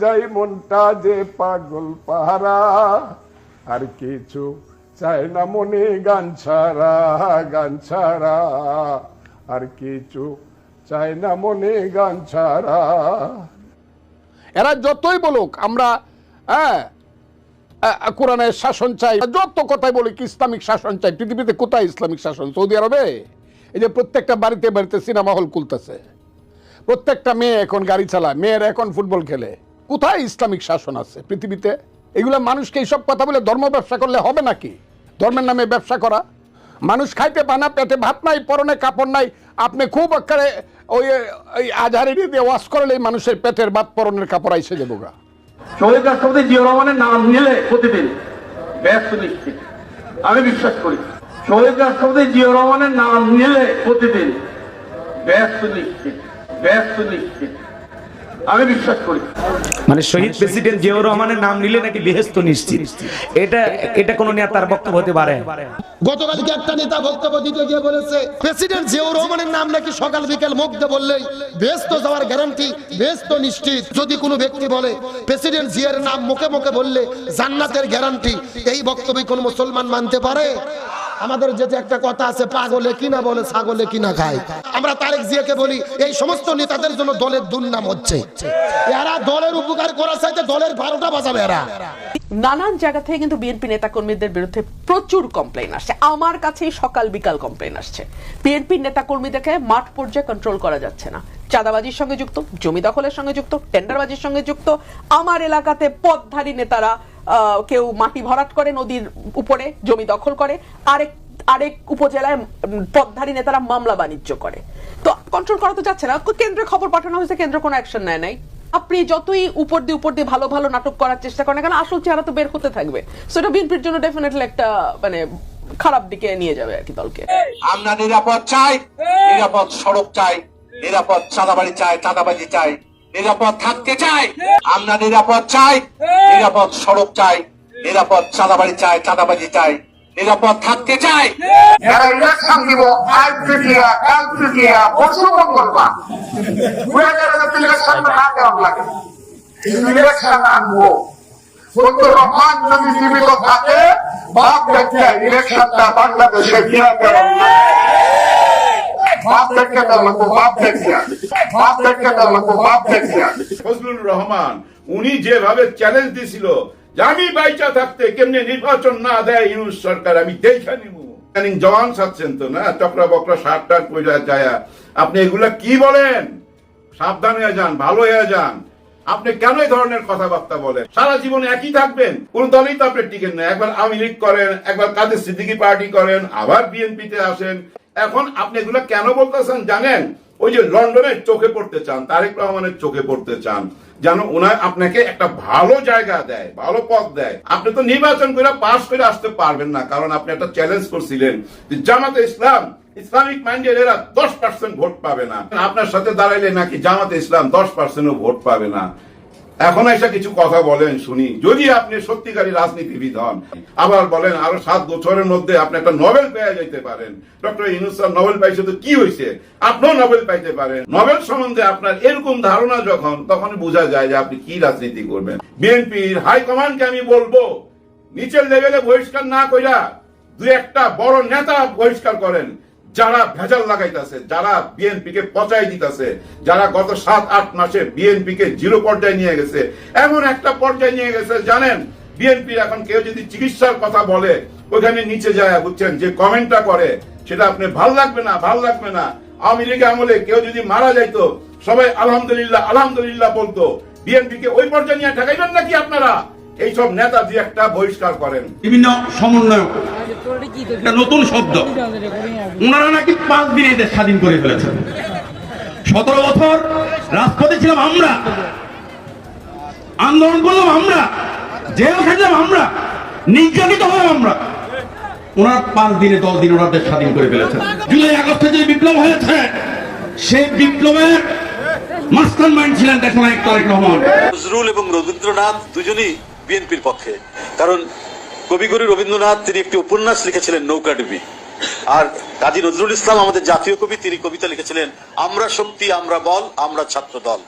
যাই মনটা যে পাগল পাহারা, আর কিছু চাই না মনে গান ছাড়া গান ছাড়া। আর কিছু চাই না মনে গান ছাড়া। এরা যতই বলুক, আমরা হ্যাঁ কোরআনের শাসন চাই যত কথাই বলি, ইসলামিক শাসন চাই, পৃথিবীতে কোথায় ইসলামিক শাসন? সৌদি আরবে? এই যে প্রত্যেকটা বাড়িতে বাড়িতে সিনেমা হল খুলতেছে। প্রত্যেকটা মেয়ে এখন গাড়ি চালায়, মেয়েরা এখন ফুটবল খেলে। কোথায় ইসলামিক শাসন আছে পৃথিবীতে? এগুলো মানুষকে এইসব কথা বলে ধর্ম ব্যবসা করলে হবে নাকি? ধর্মের নামে ব্যবসা করা? মানুষ খাইতে পানা পেটে ভাত নাই, পরনে কাপড় নাই, আপনি খুব আকারে ওই ওই আজহারি দিয়ে ওয়াশ করলে মানুষের পেটের ভাত, পরনের কাপড় আইসে যাব গা। শহীদ রাষ্ট্রপতি জিয়া রহমানের নাম নিলে প্রতিদিন ব্যস্ত নিশ্চিত। আমি বিশ্বাস করি, শহীদ রাষ্ট্রপতি জিয়া রহমানের নাম নিলে প্রতিদিন ব্যস্ত নিশ্চিত ব্যস্ত নিশ্চিত। আমি বিশ্বাস করি। মানে শহীদ প্রেসিডেন্ট জিয়াউর রহমানের নাম নিলে নাকি বেহেস্ত নিশ্চিত। এটা এটা কোন নেতার বক্তব্য হতে পারে। গতকালকে একটা নেতা বক্তব্য দিতে গিয়ে বলেছে প্রেসিডেন্ট জিয়াউর রহমানের নাম নাকি সকাল বিকেল মুখ দিয়ে বললেই ব্যস্ত যাওয়ার গ্যারান্টি ব্যস্ত নিশ্চিত। যদি কোনো ব্যক্তি বলে প্রেসিডেন্ট জিয়ার নাম মুখে মুখে বললে জান্নাতের গ্যারান্টি এই বক্তব্য কোন মুসলমান মানতে পারে? আমাদের যেতে একটা কথা আছে, পাগলে কিনা বলে ছাগলে কিনা খায়। আমরা তারেক জিয়াকে বলি, এই সমস্ত নেতাদের জন্য দলের দুর্নাম হচ্ছে। এরা দলের উপকার করার চাইতে দলের বারোটা বাজাবে এরা। নানান জায়গা থেকে কিন্তু বিএনপি নেতাকর্মীদের বিরুদ্ধে প্রচুর কমপ্লেন আসছে। আমার কাছেই সকাল বিকাল কমপ্লেন আসছে। বিএনপি নেতাকর্মীদেরকে মাঠ পর্যায়ে কন্ট্রোল করা যাচ্ছে না। চাঁদাবাজির সঙ্গে যুক্ত, জমি দখলের সঙ্গে যুক্ত টেন্ডারবাজির সঙ্গে যুক্ত, আমার এলাকাতে পথধারী নেতারা কেউ মাটি ভরাট করে নদীর উপরে জমি দখল করে। আরেক আরেক উপজেলায় উম, পথধারী নেতারা মামলা বাণিজ্য করে। তো কন্ট্রোল করা তো যাচ্ছে না। কেন্দ্রে খবর পাঠানো হয়েছে কেন্দ্র কোনো অ্যাকশন নেয় নাই। আপনি যতই উপর দিয়ে উপর দিয়ে ভালো ভালো নাটক করার চেষ্টা করেন কেন আসল চেহারা তো বের হতে থাকবে। সেটা বিএনপির জন্য ডেফিনেটলি একটা মানে খারাপ দিকে নিয়ে যাবে আর কি দলকে। আমরা নিরাপদ চাই নিরাপদ সড়ক চাই নিরাপদ চাঁদাবাড়ি চাই চাঁদাবাজি চাই। নিরাপদ থাকতে চাই। আমরা নিরাপদ চাই নিরাপদ সড়ক চাই নিরাপদ চাঁদাবাড়ি চাই চাঁদাবাজি চাই নিরাপদ থাকতে চাই। যারা ইলেকশন দিব আজ তৃতীয়া কাল তৃতীয়া পরশু মঙ্গলবার। দুই হাজার ইলেকশন না দেওয়া লাগে। ইলেকশন আনব। বন্ধুর রহমান যদি জীবিত থাকে বাপ দেখে ইলেকশনটা বাংলাদেশে দেওয়া ফজলুর রহমান, উনি যেভাবে চ্যালেঞ্জ দিছিল আমি বাইচা থাকতে কেমনে নির্বাচন না দেয় ইউনুস সরকার, আমি দেখে জওয়ান তো না? যায়, আপনি এগুলা কি বলেন? সাবধান হয়ে যান, ভালো হয়ে যান। আপনি কেন এই ধরনের কথাবার্তা বলেন? সারা জীবনে একই থাকবেন? কোন দলই তো আপনি টিকেন না। একবার আওয়ামী লীগ করেন, একবার কাদের সিদ্দিকি পার্টি করেন, আবার বিএনপিতে আসেন। এখন আপনি এগুলো কেন বলতেছেন জানেন? ওই যে লন্ডনের চোখে পড়তে চান, তারেক রহমানের চোখে পড়তে চান, যেন ওনার আপনাকে একটা ভালো জায়গা দেয়, ভালো পথ দেয়। আপনি তো নির্বাচন করে পাশ করে আসতে পারবেন না, কারণ আপনি একটা চ্যালেঞ্জ করছিলেন জামাতে ইসলাম, ইসলামিক মাইন্ডের এরা দশ পার্সেন্ট ভোট পাবে না। আপনার সাথে দাঁড়াইলে নাকি জামাতে ইসলাম দশ পার্সেন্টও ভোট পাবে না। এখন এসে কিছু কথা বলেন, শুনি। যদি আপনি সত্যিকারী রাজনীতিবিদ হন, আবার বলেন, আরও সাত বছরের মধ্যে আপনি একটা নোবেল পেয়ে যেতে পারেন। ডক্টর ইনুস স্যার নোবেল পাইছে তো কি হয়েছে আপনিও নোবেল পাইতে পারেন। নোবেল সম্বন্ধে আপনার এরকম ধারণা যখন, তখন বোঝা যায় যে আপনি কি রাজনীতি করবেন। বিএনপির হাইকমান্ডকে আমি বলব, নিচের লেভেলে বহিষ্কার না কইরা দুই একটা বড় নেতা বহিষ্কার করেন। যারা ভেজাল লাগাইতেছে, যারা বিএনপি কে পচাই দিতেছে, যারা গত সাত, আট মাসে বিএনপি কে জিরো পর্যায়ে নিয়ে গেছে, এমন একটা পর্যায়ে নিয়ে গেছে, জানেন? বিএনপির এখন কেউ যদি চিকিৎসার কথা বলে ওখানে নিচে যায়, বুঝছেন? যে কমেন্টটা করে, সেটা আপনি ভালো লাগবে না, ভালো লাগবে না। আওয়ামী লীগ আমলে কেউ যদি মারা যাইতো, সবাই আলহামদুলিল্লাহ আলহামদুলিল্লাহ বলতো বিএনপি কে ওই পর্যায়ে নিয়ে ঠেকাইবেন নাকি আপনারা? এইসব নেতা দুই একটা বহিষ্কার করেন। বিভিন্ন সমন্বয় একটা নতুন শব্দ। ওনারা নাকি পাঁচ দিনে এদের স্বাধীন করে ফেলেছেন। সতেরো বছর রাজপথে ছিলাম আমরা। আন্দোলন করলাম আমরা। জেল খাটলাম আমরা। নির্যাতিত হলাম আমরা। ওনারা পাঁচ দিনে দশ দিন ওনাদের স্বাধীন করে ফেলেছেন। জুলাই আগস্টে যে বিপ্লব হয়েছে সেই বিপ্লবের মাস্টার মাইন্ড ছিলেন দেশনায়ক তারেক রহমান। নজরুল এবং রবীন্দ্রনাথ দুজনই বিএনপির পক্ষে। কারণ কবিগুরু রবীন্দ্রনাথ, তিনি একটি উপন্যাস লিখেছিলেন নৌকাডুবি আর কাজী নজরুল ইসলাম, আমাদের জাতীয় কবি, তিনি কবিতা লিখেছিলেন, আমরা শক্তি, আমরা বল, আমরা ছাত্র দল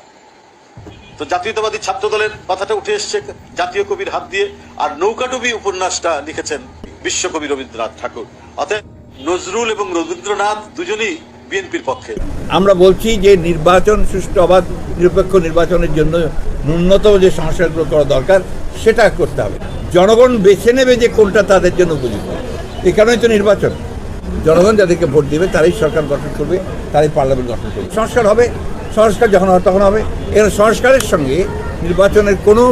তো জাতীয়তাবাদী ছাত্র দলের কথাটা উঠে এসছে জাতীয় কবির হাত দিয়ে, আর নৌকাডুবি উপন্যাসটা লিখেছেন বিশ্বকবি রবীন্দ্রনাথ ঠাকুর। অতএব নজরুল এবং রবীন্দ্রনাথ দুজনই বিএনপির পক্ষে। আমরা বলছি যে নির্বাচন, সুষ্ঠু, অবাধ, নিরপেক্ষ নির্বাচনের জন্য ন্যূনতম যে সংস্কারগুলো করা দরকার, সেটা করতে হবে। জনগণ বেছে নেবে যে কোনটা তাদের জন্য উপযুক্ত। এই কারণেই তো নির্বাচন। জনগণ যাদেরকে ভোট দেবে, তারাই সরকার গঠন করবে, তারাই পার্লামেন্ট গঠন করবে। সংস্কার হবে, সংস্কার যখন হবে, তখন হবে। এর সংস্কারের সঙ্গে নির্বাচনের কোনো